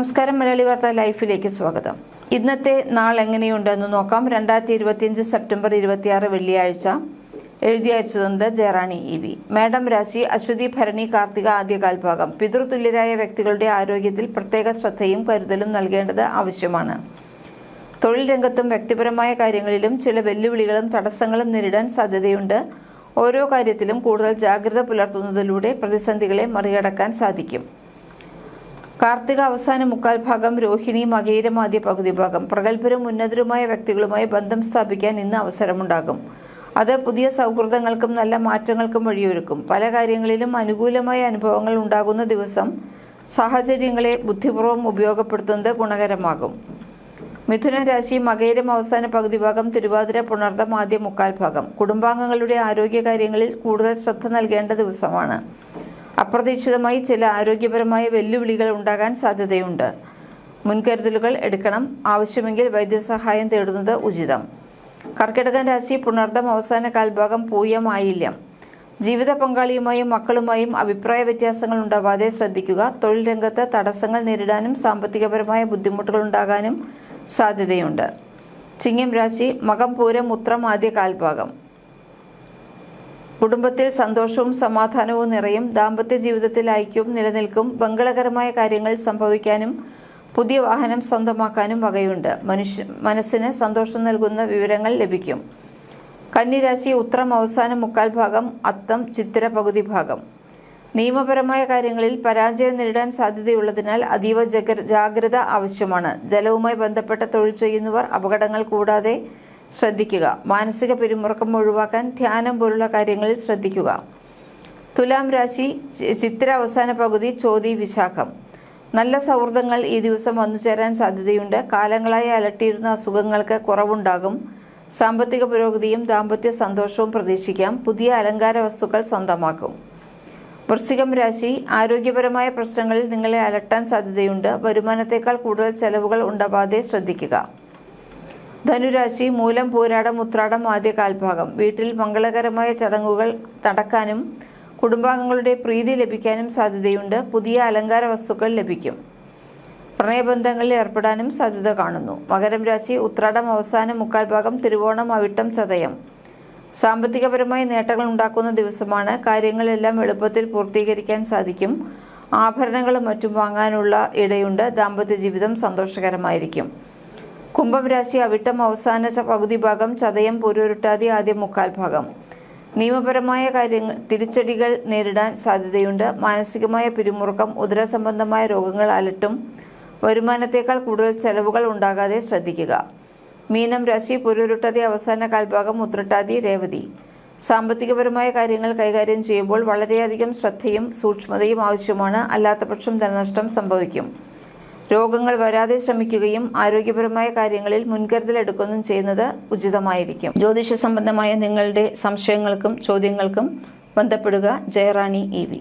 നമസ്കാരം മലയാളി വാർത്ത ലൈഫിലേക്ക് സ്വാഗതം. ഇന്നത്തെ നാൾ എങ്ങനെയുണ്ടെന്ന് നോക്കാം. രണ്ടായിരത്തി ഇരുപത്തിയഞ്ച് സെപ്റ്റംബർ ഇരുപത്തിയാറ് വെള്ളിയാഴ്ച എഴുതി അയച്ചതെന്ന് ജയറാണി ഇ വി. മാഡം രാശി അശ്വതി ഭരണി കാർത്തിക ആദ്യകാൽഭാഗം പിതൃതുല്യരായ വ്യക്തികളുടെ ആരോഗ്യത്തിൽ പ്രത്യേക ശ്രദ്ധയും കരുതലും നൽകേണ്ടത് ആവശ്യമാണ്. തൊഴിൽ രംഗത്തും വ്യക്തിപരമായ കാര്യങ്ങളിലും ചില വെല്ലുവിളികളും തടസ്സങ്ങളും നേരിടാൻ സാധ്യതയുണ്ട്. ഓരോ കാര്യത്തിലും കൂടുതൽ ജാഗ്രത പുലർത്തുന്നതിലൂടെ പ്രതിസന്ധികളെ മറികടക്കാൻ സാധിക്കും. കാർത്തിക അവസാന മുക്കാൽ ഭാഗം രോഹിണി മകയിരം ആദ്യ പകുതി ഭാഗം. പ്രഗത്ഭരും ഉന്നതരുമായ വ്യക്തികളുമായി ബന്ധം സ്ഥാപിക്കാൻ ഇന്ന് അവസരമുണ്ടാകും. അത് പുതിയ സൗഹൃദങ്ങൾക്കും നല്ല മാറ്റങ്ങൾക്കും വഴിയൊരുക്കും. പല കാര്യങ്ങളിലും അനുകൂലമായ അനുഭവങ്ങൾ ഉണ്ടാകുന്ന ദിവസം സാഹചര്യങ്ങളെ ബുദ്ധിപൂർവം ഉപയോഗപ്പെടുത്തുന്നത് ഗുണകരമാകും. മിഥുന രാശി മകേരം അവസാന പകുതി ഭാഗം തിരുവാതിര പുണർദം ആദ്യ മുക്കാൽ ഭാഗം. കുടുംബാംഗങ്ങളുടെ ആരോഗ്യകാര്യങ്ങളിൽ കൂടുതൽ ശ്രദ്ധ നൽകേണ്ട ദിവസമാണ്. അപ്രതീക്ഷിതമായി ചില ആരോഗ്യപരമായ വെല്ലുവിളികൾ ഉണ്ടാകാൻ സാധ്യതയുണ്ട്. മുൻകരുതലുകൾ എടുക്കണം. ആവശ്യമെങ്കിൽ വൈദ്യസഹായം തേടുന്നത് ഉചിതം. കർക്കിടകൻ രാശി പുണർദം അവസാന കാൽഭാഗം പൂയമായില്ല. ജീവിത പങ്കാളിയുമായും മക്കളുമായും അഭിപ്രായ വ്യത്യാസങ്ങൾ ഉണ്ടാവാതെ ശ്രദ്ധിക്കുക. തൊഴിൽ രംഗത്ത് തടസ്സങ്ങൾ നേരിടാനും സാമ്പത്തികപരമായ ബുദ്ധിമുട്ടുകൾ ഉണ്ടാകാനും സാധ്യതയുണ്ട്. ചിങ്ങം രാശി മകം പൂരം ഉത്രം ആദ്യ കാൽഭാഗം. കുടുംബത്തിൽ സന്തോഷവും സമാധാനവും നിറയും ദാമ്പത്യ ജീവിതത്തിൽ ഐക്യവും നിലനിൽക്കും. മംഗളകരമായ കാര്യങ്ങൾ സംഭവിക്കാനും പുതിയ വാഹനം സ്വന്തമാക്കാനും വകയുണ്ട്. മനുഷ്യ മനസ്സിന് സന്തോഷം നൽകുന്ന വിവരങ്ങൾ ലഭിക്കും. കന്നിരാശി ഉത്രം അവസാന മുക്കാൽ ഭാഗം അത്തം ചിത്തിര പകുതി ഭാഗം. നിയമപരമായ കാര്യങ്ങളിൽ പരാജയം നേരിടാൻ സാധ്യതയുള്ളതിനാൽ അതീവ ജഗ- ജാഗ്രത ആവശ്യമാണ്. ജലവുമായി ബന്ധപ്പെട്ട തൊഴിൽ ചെയ്യുന്നവർ അപകടങ്ങൾ കൂടാതെ ശ്രദ്ധിക്കുക. മാനസിക പിരിമുറുക്കം ഒഴിവാക്കാൻ ധ്യാനം പോലുള്ള കാര്യങ്ങളിൽ ശ്രദ്ധിക്കുക. തുലാം രാശി ചിത്ര അവസാന പകുതി ചോതി വിശാഖം. നല്ല സൗഹൃദങ്ങൾ ഈ ദിവസം വന്നു ചേരാൻ സാധ്യതയുണ്ട്. കാലങ്ങളായി അലട്ടിയിരുന്ന അസുഖങ്ങൾക്ക് കുറവുണ്ടാകും. സാമ്പത്തിക പുരോഗതിയും ദാമ്പത്യ സന്തോഷവും പ്രതീക്ഷിക്കാം. പുതിയ അലങ്കാര വസ്തുക്കൾ സ്വന്തമാക്കും. വൃശ്ചികം രാശി ആരോഗ്യപരമായ പ്രശ്നങ്ങളിൽ നിങ്ങളെ അലട്ടാൻ സാധ്യതയുണ്ട്. വരുമാനത്തേക്കാൾ കൂടുതൽ ചെലവുകൾ ഉണ്ടാവാതെ ശ്രദ്ധിക്കുക. ധനുരാശി മൂലം പോരാടം ഉത്രാടം ആദ്യ കാൽഭാഗം. വീട്ടിൽ മംഗളകരമായ ചടങ്ങുകൾ നടക്കാനും കുടുംബാംഗങ്ങളുടെ പ്രീതി ലഭിക്കാനും സാധ്യതയുണ്ട്. പുതിയ അലങ്കാര വസ്തുക്കൾ ലഭിക്കും. പ്രണയബന്ധങ്ങളിൽ ഏർപ്പെടാനും സാധ്യത കാണുന്നു. മകരം രാശി ഉത്രാടം അവസാന മുക്കാൽ ഭാഗം തിരുവോണം അവിട്ടം ചതയം. സാമ്പത്തികപരമായ നേട്ടങ്ങൾ ഉണ്ടാക്കുന്ന ദിവസമാണ്. കാര്യങ്ങളെല്ലാം എളുപ്പത്തിൽ പൂർത്തീകരിക്കാൻ സാധിക്കും. ആഭരണങ്ങളും മറ്റും വാങ്ങാനുള്ള ഇടയുണ്ട്. ദാമ്പത്യ ജീവിതം സന്തോഷകരമായിരിക്കും. കുംഭം രാശി അവിട്ടം അവസാന പകുതി ഭാഗം ചതയം പൊരുരുട്ടാതി ആദ്യ മുക്കാൽ ഭാഗം. നിയമപരമായ കാര്യങ്ങൾ തിരിച്ചടികൾ നേരിടാൻ സാധ്യതയുണ്ട്. മാനസികമായ പിരിമുറുക്കം ഉദരസംബന്ധമായ രോഗങ്ങൾ അലട്ടും. വരുമാനത്തേക്കാൾ കൂടുതൽ ചെലവുകൾ ഉണ്ടാകാതെ ശ്രദ്ധിക്കുക. മീനം രാശി പൊരുരുട്ടാതി അവസാന കാൽഭാഗം ഉത്രട്ടാതി രേവതി. സാമ്പത്തികപരമായ കാര്യങ്ങൾ കൈകാര്യം ചെയ്യുമ്പോൾ വളരെയധികം ശ്രദ്ധയും സൂക്ഷ്മതയും ആവശ്യമാണ്. അല്ലാത്തപക്ഷം ധനനഷ്ടം സംഭവിക്കും. രോഗങ്ങൾ വരാതെ ശ്രമിക്കുകയും ആരോഗ്യപരമായ കാര്യങ്ങളിൽ മുൻകരുതൽ എടുക്കുകയും ചെയ്യുന്നത് ഉചിതമായിരിക്കും. ജ്യോതിഷ സംബന്ധമായ നിങ്ങളുടെ സംശയങ്ങൾക്കും ചോദ്യങ്ങൾക്കും ബന്ധപ്പെടുക. Jayarani E V